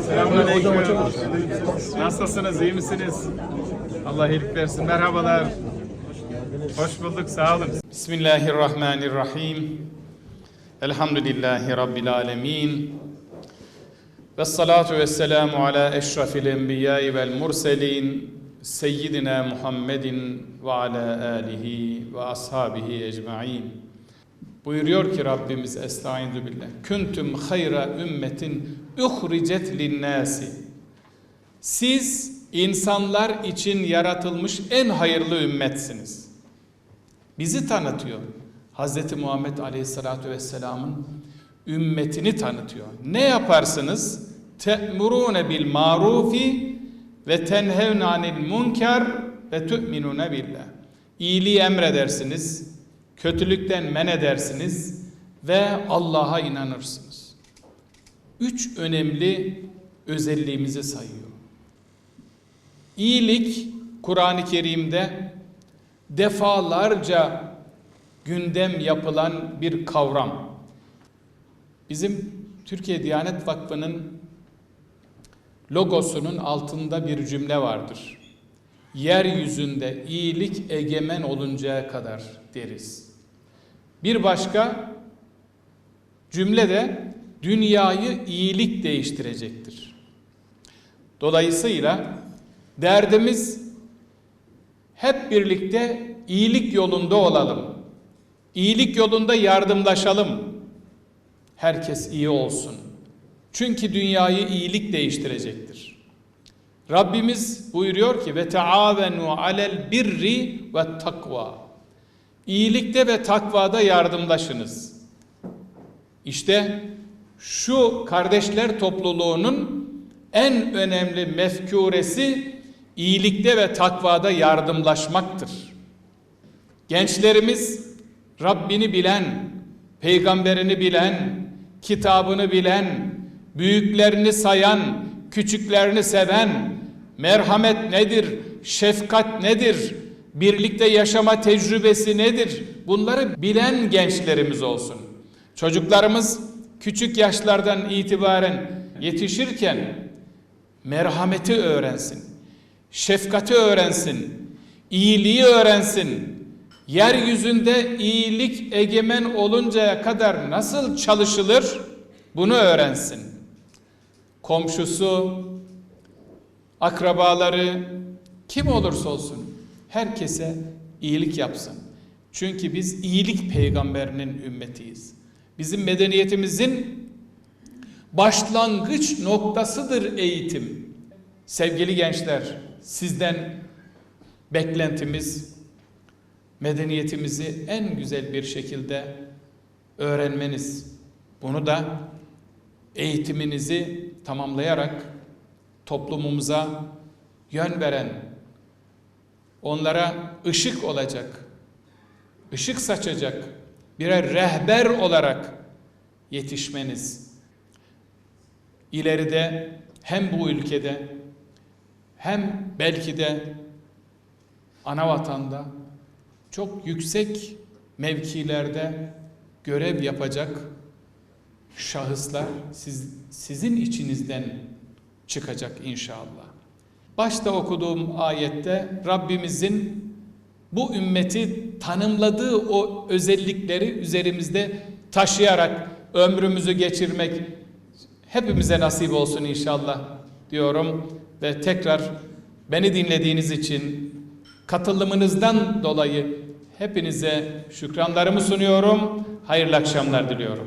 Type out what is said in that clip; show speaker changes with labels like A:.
A: Selamünaleyküm. Nasılsınız? iyi misiniz? Allah iyilik versin. Merhabalar. Hoş bulduk. Sağ olun. Bismillahirrahmanirrahim. Elhamdülillahi Rabbil alemin. Ve salatu ve selamu ala eşrafil enbiyai vel murselin. Seyyidina Muhammedin ve ala alihi ve ashabihi ecma'in. Buyuruyor ki Rabbimiz Estaizu billah. Küntüm hayra ümmetin uhricet linnâsi. Siz insanlar için yaratılmış en hayırlı ümmetsiniz. Bizi tanıtıyor. Hz. Muhammed Aleyhisselatü Vesselam'ın ümmetini tanıtıyor. Ne yaparsınız? Te'murûne bil marufi ve tenhevne anil munker ve tu'minune billah. İyiliği emredersiniz, kötülükten men edersiniz ve Allah'a inanırsınız. Üç önemli özelliğimizi sayıyor. İyilik Kur'an-ı Kerim'de defalarca gündem yapılan bir kavram. Bizim Türkiye Diyanet Vakfı'nın logosunun altında bir cümle vardır. Yeryüzünde iyilik egemen oluncaya kadar deriz. Bir başka cümle de dünyayı iyilik değiştirecektir. Dolayısıyla derdimiz hep birlikte iyilik yolunda olalım. İyilik yolunda yardımlaşalım. Herkes iyi olsun. Çünkü dünyayı iyilik değiştirecektir. Rabbimiz buyuruyor ki ve taavenu alel birri ve takva. İyilikte ve takvada yardımlaşınız. İşte şu kardeşler topluluğunun en önemli mefkuresi iyilikte ve takvada yardımlaşmaktır. Gençlerimiz Rabbini bilen, peygamberini bilen, kitabını bilen, büyüklerini sayan, küçüklerini seven, merhamet nedir, şefkat nedir, birlikte yaşama tecrübesi nedir? Bunları bilen gençlerimiz olsun. Çocuklarımız küçük yaşlardan itibaren yetişirken merhameti öğrensin, şefkati öğrensin, iyiliği öğrensin. Yeryüzünde iyilik egemen oluncaya kadar nasıl çalışılır bunu öğrensin. Komşusu, akrabaları kim olursa olsun herkese iyilik yapsın. Çünkü biz iyilik peygamberinin ümmetiyiz. Bizim medeniyetimizin başlangıç noktasıdır eğitim. Sevgili gençler, sizden beklentimiz medeniyetimizi en güzel bir şekilde öğrenmeniz. Bunu da eğitiminizi tamamlayarak toplumumuza yön veren, onlara ışık olacak, ışık saçacak birer rehber olarak yetişmeniz. İleride hem bu ülkede hem belki de ana vatanda çok yüksek mevkilerde görev yapacak şahıslar siz, sizin içinizden çıkacak inşallah. Başta okuduğum ayette Rabbimizin bu ümmeti tanımladığı o özellikleri üzerimizde taşıyarak ömrümüzü geçirmek hepimize nasip olsun inşallah diyorum ve tekrar beni dinlediğiniz için katılımınızdan dolayı hepinize şükranlarımı sunuyorum. Hayırlı akşamlar diliyorum.